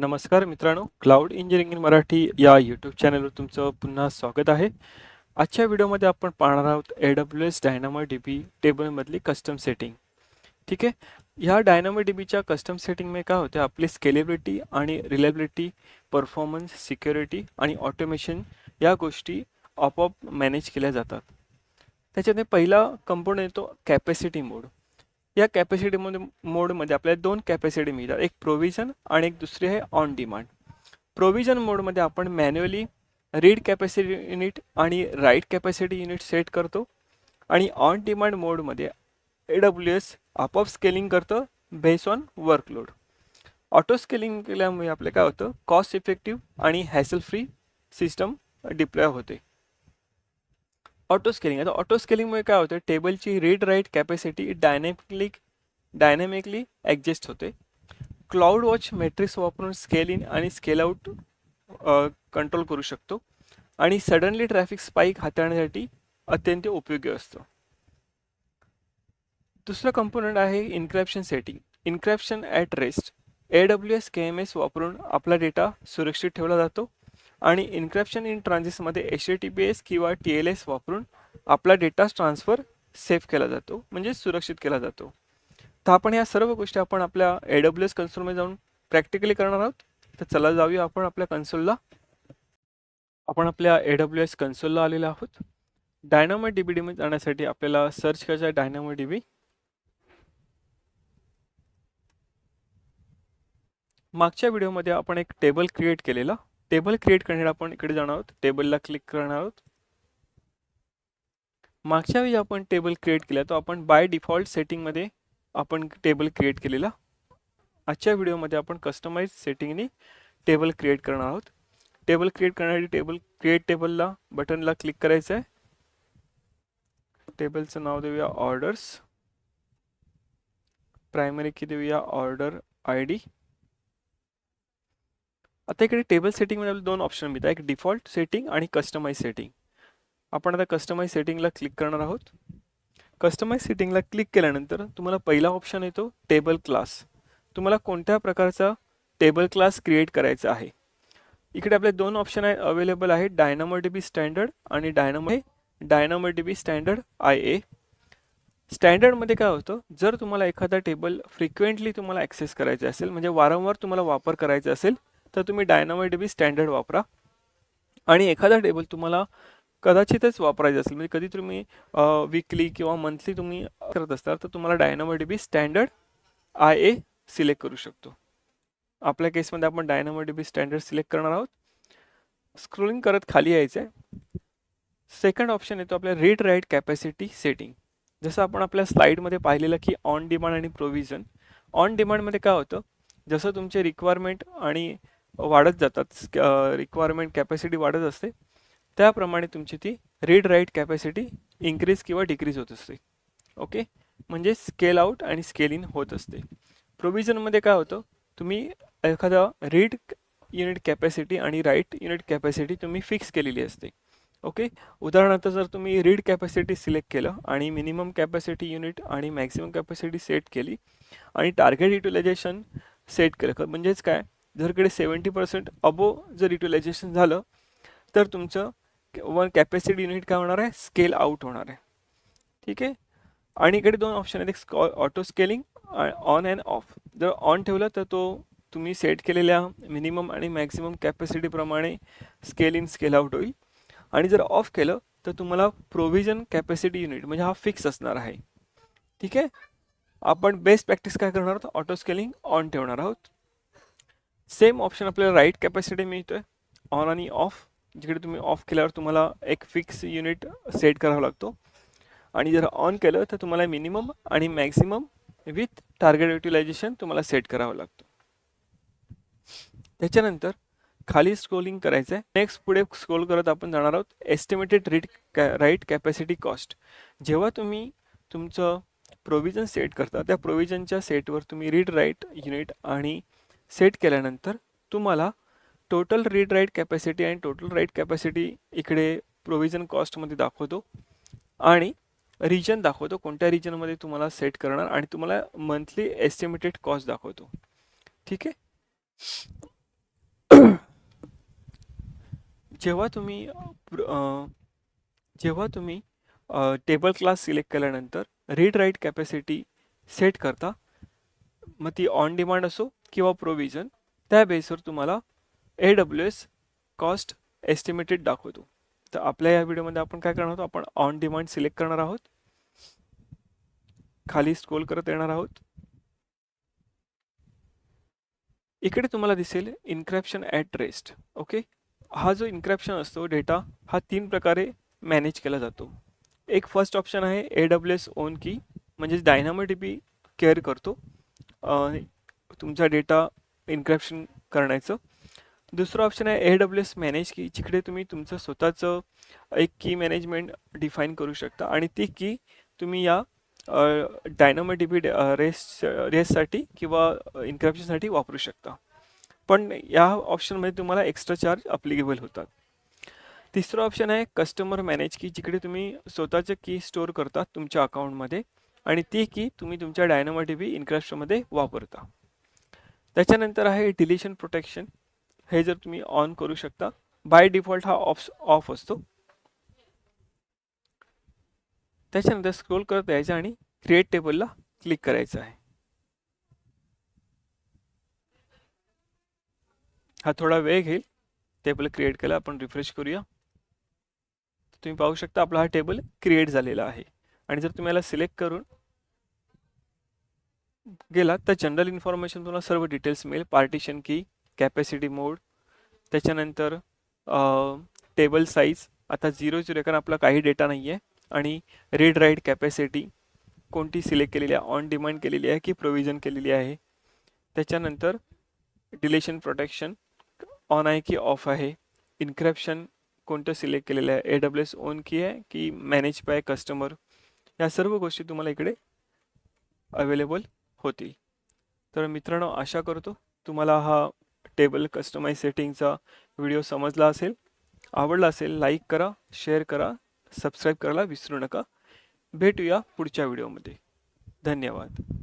नमस्कार मित्रांनो cloud engineering in Marathi या यूट्यूब चॅनलवर तुमचं पुन्हा स्वागत आहे. आजच्या व्हिडिओमध्ये आपण पाहणार आहोत A W S dynamo D B टेबलमधली custom setting ठीक आहे? ह्या डायनामो डी बीच्या कस्टम सेटिंगमध्ये काय होते? आपली स्केलेबिलिटी आणि रिलेबिलिटी परफॉर्मन्स सिक्युरिटी आणि ऑटोमेशन या गोष्टी आपोआप मॅनेज केल्या जातात. त्याच्यामध्ये पहिला कंपोनंट येतो कॅपॅसिटी मोड या कॅपॅसिटीमध्ये मोडमध्ये आपल्याला दोन कॅपॅसिटी मिळतात. एक प्रोव्हिजन आणि एक दुसरी आहे ऑन डिमांड प्रोव्हिजन मोडमध्ये आपण मॅन्युअली रीड कॅपॅसिटी युनिट आणि राईट कॅपॅसिटी युनिट सेट करतो. आणि ऑन डिमांड मोडमध्ये ए डब्ल्यू एस आपोआप स्केलिंग करतं base on workload auto scaling केल्यामुळे आपलं काय होतं? कॉस्ट इफेक्टिव्ह आणि हॅसल फ्री सिस्टम डिप्लॉय होते. ऑटो स्केलिंग आता ऑटो स्केलिंगमुळे काय होतं टेबलची read write capacity dynamically dynamically adjust होते. क्लाउड वॉच मॅट्रिक्स वापरून स्केल इन आणि स्केल आउट कंट्रोल करू शकतो. आणि सडनली ट्रॅफिक स्पाईक हाताळण्यासाठी अत्यंत उपयोगी असतो. दुसरं कंपोनंट आहे encryption setting. Encryption at rest. A W S K M S वापरून आपला डेटा सुरक्षित ठेवला जातो. आणि encryption in ट्रान्झिसमध्ये H A T P S किंवा टी एल एस वापरून आपला डेटा ट्रान्सफर सेफ केला जातो म्हणजे सुरक्षित केला जातो. तर आपण या सर्व गोष्टी आपण आपल्या ए डब्ल्यू एस कन्सोलमध्ये जाऊन प्रॅक्टिकली करणार आहोत. तर चला जाऊया आपण आपल्या कन्सोलला आपण आपल्या ए डब्ल्यू एस कन्सोलला आलेलो आहोत. डायनामो डी बी डीमध्ये जाण्यासाठी आपल्याला सर्च करायचं आहे डायनामो डी बी मागच्या व्हिडिओमध्ये आपण एक टेबल क्रिएट केलेला. टेबल क्रिएट करण्यासाठी आपण इकडे जाणार आहोत. टेबलला क्लिक करणार आहोत. मागच्या वेळी आपण टेबल क्रिएट केला तो आपण बाय डिफॉल्ट सेटिंगमध्ये आपण टेबल क्रिएट केलेला. आजच्या व्हिडिओमध्ये आपण कस्टमाइज सेटिंगने टेबल क्रिएट करणार आहोत. टेबल क्रिएट करण्यासाठी टेबल क्रिएट टेबलला बटनला क्लिक करायचं आहे. टेबलचं नाव देऊया ऑर्डर्स प्रायमरी की देऊया ऑर्डर आय डी आता इकडे टेबल सेटिंगमध्ये आपल्याला दोन ऑप्शन मिळतात एक डिफॉल्ट सेटिंग आणि कस्टमाइज सेटिंग आपण आता कस्टमाइज सेटिंगला क्लिक करणार आहोत. कस्टमाइज सेटिंगला क्लिक केल्यानंतर तुम्हाला पहिला ऑप्शन येतो टेबल क्लास तुम्हाला कोणत्या प्रकारचा टेबल क्लास क्रिएट करायचा आहे? इकडे आपले दोन ऑप्शन आहे अवेलेबल आहेत डायनामो डी बी स्टँडर्ड आणि dynamo dynamo D B standard I A स्टँडर्डमध्ये काय होतं? जर तुम्हाला एखादा टेबल फ्रिक्वेंटली तुम्हाला ॲक्सेस करायचा असेल म्हणजे वारंवार तुम्हाला वापर करायचा असेल तर तुम्ही डायनामो डी बी स्टँडर्ड वापरा. आणि एखादा टेबल तुम्हाला कदाचितच वापरायचं असेल म्हणजे कधी तुम्ही विकली किंवा मंथली तुम्ही करत असताल तर तुम्हाला dynamo D B standard I A select करू शकतो. आपल्या केसमध्ये आपण dynamo D B standard select करणार आहोत. स्क्रोलिंग करत खाली यायचं आहे सेकंड ऑप्शन येतो आपल्या रीड राईट कॅपॅसिटी सेटिंग जसं आपण आपल्या स्लाईडमध्ये पाहिलेलं की ऑन डिमांड आणि प्रोव्हिजन ऑन डिमांडमध्ये काय होतं? जसं तुमचे रिक्वायरमेंट आणि वाढत जातात. रिक्वायरमेंट कॅपॅसिटी वाढत असते. त्याप्रमाणे तुमची ती रीड राईट कॅपॅसिटी इन्क्रीज किंवा डिक्रीज होत असते. ओके म्हणजे स्केल आउट आणि स्केल इन होत असते. प्रोव्हिजनमध्ये काय होतं? तुम्ही एखादा रीड युनिट कॅपॅसिटी आणि राईट युनिट कॅपॅसिटी तुम्ही फिक्स केलेली असते. ओके उदाहरणार्थ जर तुम्ही रीड कॅपॅसिटी सिलेक्ट केलं आणि मिनिमम कॅपॅसिटी युनिट आणि मॅक्झिमम कॅपॅसिटी सेट केली आणि टार्गेट युटिलायझेशन सेट केलं. म्हणजेच काय? जर कडे सेवन्टी पर्सेंट अबो जर युटिलायझेशन झालं तर तुमचं वन कॅपॅसिटी युनिट काय होणार आहे? स्केल आउट होणार आहे. ठीक आहे? आणि इकडे दोन ऑप्शन आहेत. एक स्कॉ auto scaling on and off. जर ऑन ठेवलं तर तो तुम्ही सेट केलेल्या मिनिमम आणि मॅक्झिमम कॅपॅसिटीप्रमाणे स्केल इन स्केल आउट होईल. आणि जर ऑफ केलं तर तुम्हाला प्रोव्हिजन कॅपॅसिटी युनिट म्हणजे हा फिक्स असणार आहे. ठीक आहे? आपण बेस्ट प्रॅक्टिस काय करणार आहोत? ऑटो स्केलिंग ऑन ठेवणार आहोत. सेम ऑप्शन आपल्याला राईट कॅपॅसिटी मिळतो आहे ऑन आणि ऑफ. जिकडे तुम्ही ऑफ केल्यावर तुम्हाला एक फिक्स युनिट सेट करावा लागतो. आणि जर ऑन केलं तर तुम्हाला मिनिमम आणि मॅक्सिमम विथ टार्गेट युटिलायझेशन तुम्हाला सेट करावं लागतं. त्याच्यानंतर खाली स्क्रोलिंग करायचं आहे नेक्स्ट पुढे स्क्रोल करत आपण जाणार आहोत एस्टिमेटेड रीड कॅ राईट कॅपॅसिटी कॉस्ट. जेव्हा तुम्ही तुमचं प्रोव्हिजन सेट करता त्या प्रोव्हिजनच्या सेटवर तुम्ही रीड राईट युनिट आणि सेट केल्यानंतर तुम्हाला टोटल रीड राईट कॅपॅसिटी आणि टोटल राईट कॅपॅसिटी इकडे प्रोव्हिजन कॉस्टमध्ये दाखवतो आणि रिजन दाखवतो. कोणत्या रिजनमध्ये तुम्हाला सेट करणार आणि तुम्हाला मंथली एस्टिमेटेड कॉस्ट दाखवतो. ठीक आहे? जेव्हा तुम्ही प्र- जेव्हा तुम्ही टेबल क्लास सिलेक्ट केल्यानंतर रीड राईट कॅपॅसिटी सेट करता मग ती ऑन डिमांड असो किंवा प्रोव्हिजन त्या बेसवर तुम्हाला A W S cost estimated दाखवतो. तर आपल्या या व्हिडिओमध्ये आपण काय करणार आहोत? आपण ऑन डिमांड सिलेक्ट करणार आहोत. खाली स्क्रोल करत येणार आहोत. इकडे तुम्हाला दिसेल इन्क्रॅप्शन ॲट रेस्ट ओके हा जो इन्क्रॅप्शन असतो डेटा हा तीन प्रकारे मॅनेज केला जातो. एक फर्स्ट ऑप्शन आहे ए डब्ल्यू एस ओन की म्हणजेच डायनामोडीपी केअर करतो. तुमचा डेटा इन्क्रॅप्शन करण्याचं. दुसरं ऑप्शन आहे ए डब्ल्यू एस मॅनेज की जिकडे तुम्ही तुमचं स्वतःचं एक की मॅनेजमेंट डिफाईन करू शकता आणि ती की तुम्ही या डायनामोडीपी रेस रेससाठी किंवा इन्क्रॅप्शनसाठी वापरू शकता. पण या ऑप्शनमध्ये तुम्हाला एक्स्ट्रा चार्ज अप्लिकेबल होतात. तिसरं ऑप्शन आहे कस्टमर मॅनेज की जिकडे तुम्ही स्वतःचं की स्टोअर करता तुमच्या अकाउंटमध्ये आणि ती की तुम्ही तुमच्या डायनामोडीपी इन्क्रॅप्शनमध्ये वापरता. त्याच्यानंतर आहे डिलिशन प्रोटेक्शन हे जर तुम्ही ऑन करू शकता. बाय डिफॉल्ट हा ऑफ ऑफ असतो. त्याच्यानंतर स्क्रोल करत यायचं आणि क्रिएट टेबलला क्लिक करायचं आहे. हा थोडा वेळ घेईल. टेबल क्रिएट केला आपण रिफ्रेश करूया. तुम्ही पाहू शकता आपला हा टेबल क्रिएट झालेला आहे. आणि जर तुम्ही याला सिलेक्ट करून गेला तर जनरल इन्फॉर्मेशन तुम्हाला सर्व डिटेल्स मिळेल. पार्टिशन की कॅपॅसिटी मोड त्याच्यानंतर टेबल साईज आता झिरो झिरो कारण आपला काही डेटा नाही आहे आणि रीड राईट कॅपॅसिटी कोणती सिलेक्ट केलेली आहे? ऑन डिमांड केलेली आहे की प्रोव्हिजन केलेली आहे? त्याच्यानंतर डिलेशन प्रोटेक्शन ऑन आहे की ऑफ आहे? इन्क्रॅप्शन कोणतं सिलेक्ट केलेलं आहे? ए डब्ल्यू एस ओन की आहे की मॅनेज बाय कस्टमर या सर्व गोष्टी तुम्हाला इकडे अवेलेबल होतील. तर मित्रांनो आशा करतो तुम्हाला हा टेबल कस्टमाइज सेटिंगचा व्हिडिओ समजला असेल. आवडला असेल लाईक करा शेअर करा सबस्क्राईब करायला विसरू नका. भेटूया पुढच्या व्हिडिओमध्ये धन्यवाद.